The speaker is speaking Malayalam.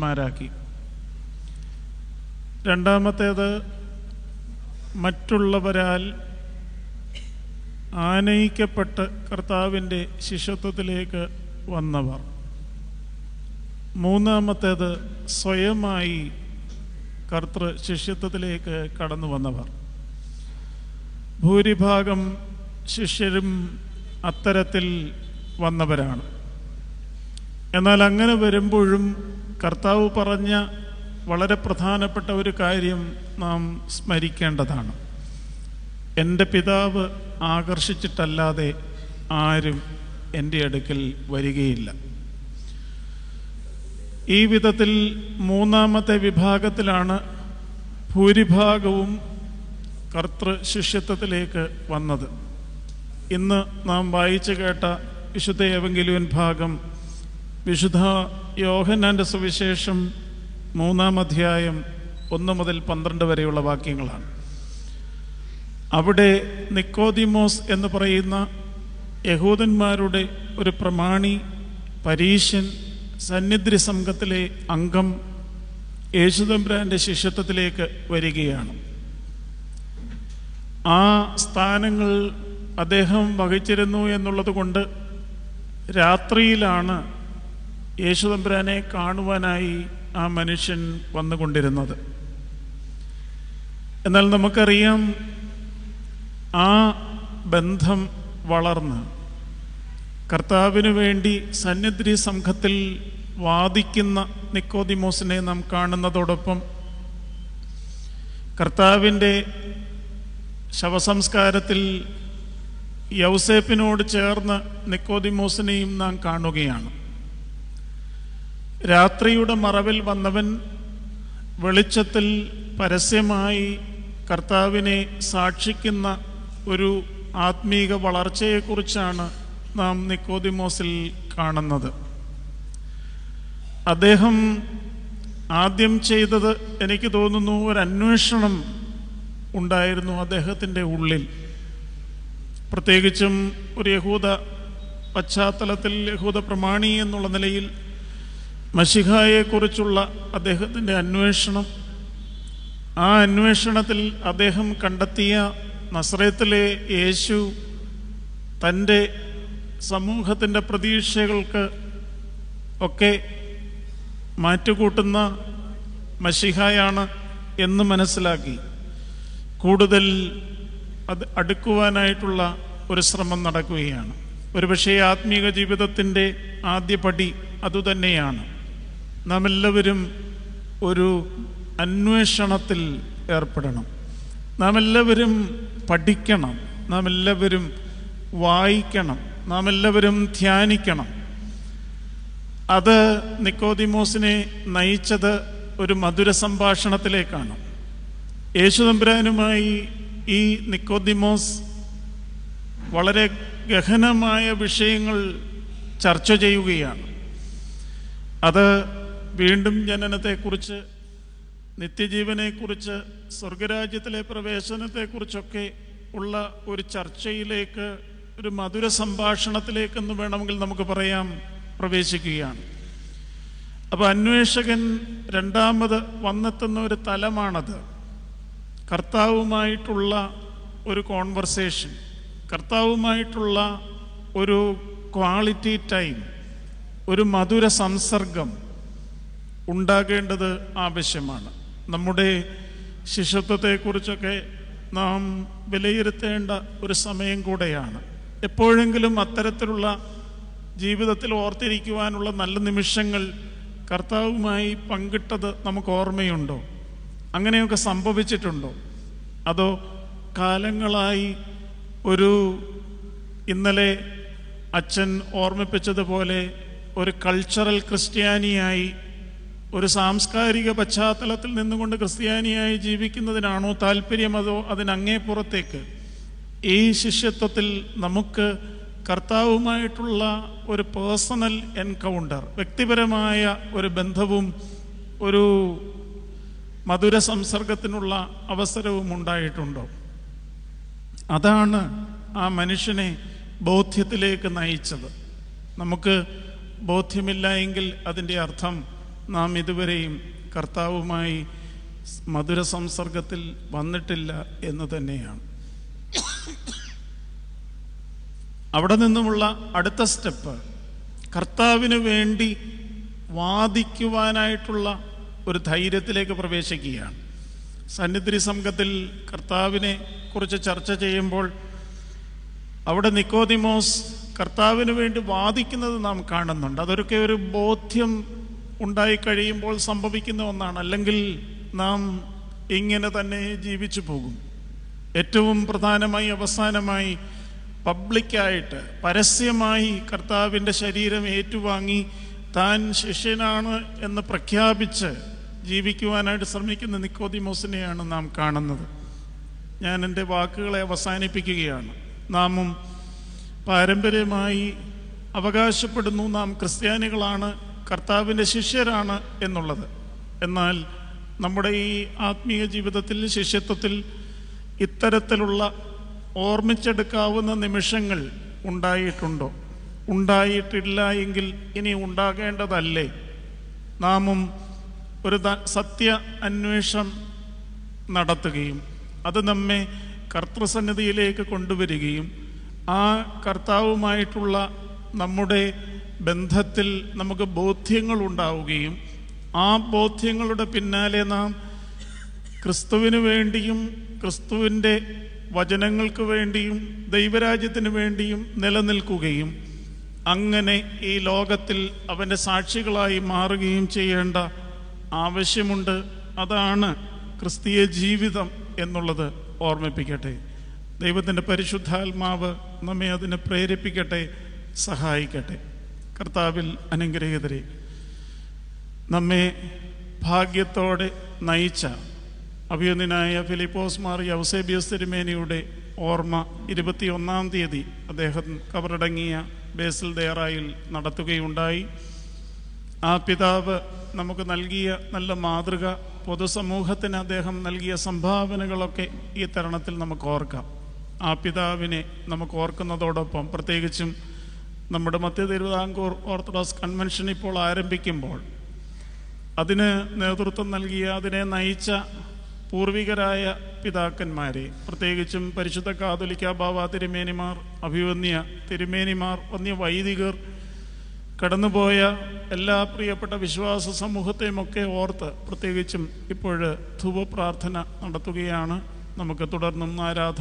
മാരാക്കി രണ്ടാമത്തേത് മറ്റുള്ളവരാൽ ആനയിക്കപ്പെട്ട് കർത്താവിന്റെ ശിഷ്യത്വത്തിലേക്ക് വന്നവർ. മൂന്നാമത്തേത് സ്വയമായി കർത്തൃ ശിഷ്യത്വത്തിലേക്ക് കടന്നു വന്നവർ. ഭൂരിഭാഗം ശിഷ്യരും അത്തരത്തിൽ വന്നവരാണ്. എന്നാൽ അങ്ങനെ വരുമ്പോഴും കർത്താവ് പറഞ്ഞ വളരെ പ്രധാനപ്പെട്ട ഒരു കാര്യം നാം സ്മരിക്കേണ്ടതാണ്. എന്റെ പിതാവ് ആകർഷിച്ചിട്ടല്ലാതെ ആരും എന്റെ അടുക്കൽ വരികയില്ല. ഈ വിധത്തിൽ മൂന്നാമത്തെ വിഭാഗത്തിലാണ് ഭൂരിഭാഗവും കർത്തൃ ശിഷ്യത്വത്തിലേക്ക് വന്നത്. ഇന്ന് നാം വായിച്ചു കേട്ട വിശുദ്ധ ഏവെങ്കിലും ഭാഗം വിശുദ്ധ യോഹന്നാന്റെ സുവിശേഷം മൂന്നാം അധ്യായം ഒന്ന് മുതൽ പന്ത്രണ്ട് വരെയുള്ള വാക്യങ്ങളാണ്. അവിടെ നിക്കോദിമോസ് എന്ന് പറയുന്ന യഹൂദന്മാരുടെ ഒരു പ്രമാണി പരീശൻ സന്നിധി സംഘത്തിലെ അംഗം യേശുദമ്പുരാന്റെ ശിഷ്യത്വത്തിലേക്ക് വരികയാണ്. ആ സ്ഥാനങ്ങൾ അദ്ദേഹം വഹിച്ചിരുന്നു എന്നുള്ളത് കൊണ്ട് രാത്രിയിലാണ് യേശുദമ്പുരാനെ കാണുവാനായി ആ മനുഷ്യൻ വന്നുകൊണ്ടിരുന്നത്. എന്നാൽ നമുക്കറിയാം ആ ബന്ധം വളർന്ന് കർത്താവിന് വേണ്ടി സന്നിധി സംഘത്തിൽ വാദിക്കുന്ന നിക്കോദിമോസിനെ നാം കാണുന്നതോടൊപ്പം കർത്താവിന്റെ ശവസംസ്കാരത്തിൽ യൗസേപ്പിനോട് ചേർന്ന് നിക്കോദിമോസിനെയും നാം കാണുകയാണ്. രാത്രിയുടെ മറവിൽ വന്നവൻ വെളിച്ചത്തിൽ പരസ്യമായി കർത്താവിനെ സാക്ഷിക്കുന്ന ഒരു ആത്മീക വളർച്ചയെക്കുറിച്ചാണ് നാം നിക്കോദിമോസിൽ കാണുന്നത്. അദ്ദേഹം ആദ്യം ചെയ്തത് എനിക്ക് തോന്നുന്നു ഒരു അന്വേഷണം ഉണ്ടായിരുന്നു അദ്ദേഹത്തിന്റെ ഉള്ളിൽ. പ്രത്യേകിച്ചും ഒരു യഹൂദ പശ്ചാത്തലത്തിൽ യഹൂദ പ്രമാണി എന്നുള്ള നിലയിൽ മഷിഹായെക്കുറിച്ചുള്ള അദ്ദേഹത്തിന്റെ അന്വേഷണം. ആ അന്വേഷണത്തിൽ അദ്ദേഹം കണ്ടെത്തിയ നസ്രയത്തിലെ യേശു തന്റെ സമൂഹത്തിന്റെ പ്രതീക്ഷകൾക്ക് ഒക്കെ മാറ്റുകൂട്ടുന്ന മഷിഹായാണ് എന്ന് മനസ്സിലാക്കി. കൂടുതൽ അത് അടുക്കുവാനായിട്ടുള്ള ഒരു ശ്രമം നടക്കുകയാണ്. ഒരുപക്ഷേ ആത്മീക ജീവിതത്തിന്റെ ആദ്യപടി അതുതന്നെയാണ്. നാം എല്ലാവരും ഒരു അന്വേഷണത്തിൽ ഏർപ്പെടണം. നാം എല്ലാവരും പഠിക്കണം. നാം എല്ലാവരും വായിക്കണം. നാം എല്ലാവരും ധ്യാനിക്കണം. അത് നിക്കോദിമോസിനെ നയിച്ചത് ഒരു മധുര സംഭാഷണത്തിലേക്കാണ്. യേശുദമ്പുരാനുമായി ഈ നിക്കോദിമോസ് വളരെ ഗഹനമായ വിഷയങ്ങൾ ചർച്ച ചെയ്യുകയാണ്. അത് വീണ്ടും ജനനത്തെക്കുറിച്ച് നിത്യജീവനെക്കുറിച്ച് സ്വർഗരാജ്യത്തിലെ പ്രവേശനത്തെക്കുറിച്ചൊക്കെ ഉള്ള ഒരു ചർച്ചയിലേക്ക് ഒരു മധുര സംഭാഷണത്തിലേക്കെന്ന് വേണമെങ്കിൽ നമുക്ക് പറയാം പ്രവേശിക്കുകയാണ്. അപ്പോൾ അന്വേഷകൻ രണ്ടാമത് വന്നെത്തുന്ന ഒരു തലമാണത്. കർത്താവുമായിട്ടുള്ള ഒരു കോൺവെർസേഷൻ കർത്താവുമായിട്ടുള്ള ഒരു ക്വാളിറ്റി ടൈം ഒരു മധുര സംസർഗം ഉണ്ടാകേണ്ടത് ആവശ്യമാണ്. നമ്മുടെ ശിശുത്വത്തെക്കുറിച്ചൊക്കെ നാം വിലയിരുത്തേണ്ട ഒരു സമയം കൂടെയാണ്. എപ്പോഴെങ്കിലും അത്തരത്തിലുള്ള ജീവിതത്തിൽ ഓർത്തിരിക്കുവാനുള്ള നല്ല നിമിഷങ്ങൾ കർത്താവുമായി പങ്കിട്ടത് നമുക്ക് ഓർമ്മയുണ്ടോ? അങ്ങനെയൊക്കെ സംഭവിച്ചിട്ടുണ്ടോ? അതോ കാലങ്ങളായി ഒരു ഇന്നലെ അച്ഛൻ ഓർമ്മിപ്പിച്ചതുപോലെ ഒരു കൾച്ചറൽ ക്രിസ്ത്യാനിയായി ഒരു സാംസ്കാരിക പശ്ചാത്തലത്തിൽ നിന്നുകൊണ്ട് ക്രിസ്ത്യാനിയായി ജീവിക്കുന്നതിനാണോ താല്പര്യം അതോ അതിനങ്ങേ പുറത്തേക്ക്? ഈ ശിഷ്യത്വത്തിൽ നമുക്ക് കർത്താവുമായിട്ടുള്ള ഒരു പേഴ്സണൽ എൻകൗണ്ടർ വ്യക്തിപരമായ ഒരു ബന്ധവും ഒരു മധുര സംസർഗത്തിനുള്ള അവസരവും ഉണ്ടായിട്ടുണ്ടോ? അതാണ് ആ മനുഷ്യനെ ബോധ്യത്തിലേക്ക് നയിച്ചത്. നമുക്ക് ബോധ്യമില്ല എങ്കിൽ അതിന്റെ അർത്ഥം നാം ഇതുവരെയും കർത്താവുമായി മധുര സംസർഗത്തിൽ വന്നിട്ടില്ല എന്ന് തന്നെയാണ്. അവിടെ നിന്നുമുള്ള അടുത്ത സ്റ്റെപ്പ് കർത്താവിന് വേണ്ടി വാദിക്കുവാനായിട്ടുള്ള ഒരു ധൈര്യത്തിലേക്ക് പ്രവേശിക്കുകയാണ്. സന്നിധി സംഘത്തിൽ കർത്താവിനെ കുറിച്ച് ചർച്ച ചെയ്യുമ്പോൾ അവിടെ നിക്കോതിമോസ് കർത്താവിന് വേണ്ടി വാദിക്കുന്നത് നാം കാണുന്നുണ്ട്. അതൊക്കെ ഒരു ബോധ്യം ഉണ്ടായി കഴിയുമ്പോൾ സംഭവിക്കുന്ന ഒന്നാണ്. അല്ലെങ്കിൽ നാം ഇങ്ങനെ തന്നെ ജീവിച്ചു പോകും. ഏറ്റവും പ്രധാനമായി അവസാനമായി പബ്ലിക്കായിട്ട് പരസ്യമായി കർത്താവിന്റെ ശരീരം ഏറ്റുവാങ്ങി താൻ ശിഷ്യനാണ് എന്ന് പ്രഖ്യാപിച്ച് ജീവിക്കുവാനായിട്ട് ശ്രമിക്കുന്ന നിക്കോതിമോസിനെയാണ് നാം കാണുന്നത്. ഞാൻ എന്റെ വാക്കുകളെ അവസാനിപ്പിക്കുകയാണ്. നാമും പാരമ്പര്യമായി അവകാശപ്പെടുന്നു. നാം ക്രിസ്ത്യാനികളാണ്. കർത്താവിന്റെ ശിഷ്യരാണ് എന്നുള്ളത്. എന്നാൽ നമ്മുടെ ഈ ആത്മീയ ജീവിതത്തിൽ ശിഷ്യത്വത്തിൽ ഇത്തരത്തിലുള്ള ഓർമ്മിച്ചെടുക്കാവുന്ന നിമിഷങ്ങൾ ഉണ്ടായിട്ടുണ്ടോ? ഉണ്ടായിട്ടില്ല എങ്കിൽ ഇനി ഉണ്ടാകേണ്ടതല്ലേ? നാമും ഒരു സത്യ അന്വേഷണം നടത്തുകയും അത് നമ്മെ കർത്തൃസന്നിധിയിലേക്ക് കൊണ്ടുവരികയും ആ കർത്താവുമായിട്ടുള്ള നമ്മുടെ ബന്ധത്തിൽ നമുക്ക് ബോധ്യങ്ങൾ ഉണ്ടാവുകയും ആ ബോധ്യങ്ങളുടെ പിന്നാലെ നാം ക്രിസ്തുവിന് വേണ്ടിയും ക്രിസ്തുവിന്റെ വചനങ്ങൾക്ക് വേണ്ടിയും ദൈവരാജ്യത്തിന് വേണ്ടിയും നിലനിൽക്കുകയും അങ്ങനെ ഈ ലോകത്തിൽ അവന്റെ സാക്ഷികളായി മാറുകയും ചെയ്യേണ്ട ആവശ്യമുണ്ട്. അതാണ് ക്രിസ്തീയ ജീവിതം എന്നുള്ളത് ഓർമ്മിപ്പിക്കട്ടെ. ദൈവത്തിന്റെ പരിശുദ്ധാത്മാവ് നമ്മെ അതിനെ പ്രേരിപ്പിക്കട്ടെ സഹായിക്കട്ടെ. കർത്താവിൽ അനുഗ്രഹീതരെ നമ്മെ ഭാഗ്യത്തോടെ നയിച്ച അഭിയന്തിനായ ഫിലിപ്പോസ് മാറി ഔസേബിയസ് തിരുമേനിയുടെ ഓർമ്മ ഇരുപത്തിയൊന്നാം തീയതി അദ്ദേഹം കബറടങ്ങിയ ബേസിൽ ദേറായിൽ നടത്തുകയുണ്ടായി. ആ പിതാവ് നമുക്ക് നൽകിയ നല്ല മാതൃക പൊതുസമൂഹത്തിന് അദ്ദേഹം നൽകിയ സംഭാവനകളൊക്കെ ഈ തരണത്തിൽ നമുക്ക് ഓർക്കാം. ആ പിതാവിനെ നമുക്ക് ഓർക്കുന്നതോടൊപ്പം പ്രത്യേകിച്ചും നമ്മുടെ മധ്യ തിരുവിതാംകൂർ ഓർത്തഡോക്സ് കൺവെൻഷൻ ഇപ്പോൾ ആരംഭിക്കുമ്പോൾ അതിന് നേതൃത്വം നൽകിയ അതിനെ നയിച്ച പൂർവികരായ പിതാക്കന്മാരെ പ്രത്യേകിച്ചും പരിശുദ്ധ കാതോലിക്ക ബാബ തിരുമേനിമാർ അഭിവന്യ തിരുമേനിമാർ വന്യ വൈദികർ കടന്നുപോയ എല്ലാ പ്രിയപ്പെട്ട വിശ്വാസ സമൂഹത്തെയുമൊക്കെ ഓർത്ത് പ്രത്യേകിച്ചും ഇപ്പോൾ ധൂപപ്രാർത്ഥന നടത്തുകയാണ്. നമുക്ക് തുടർന്നും ആരാധന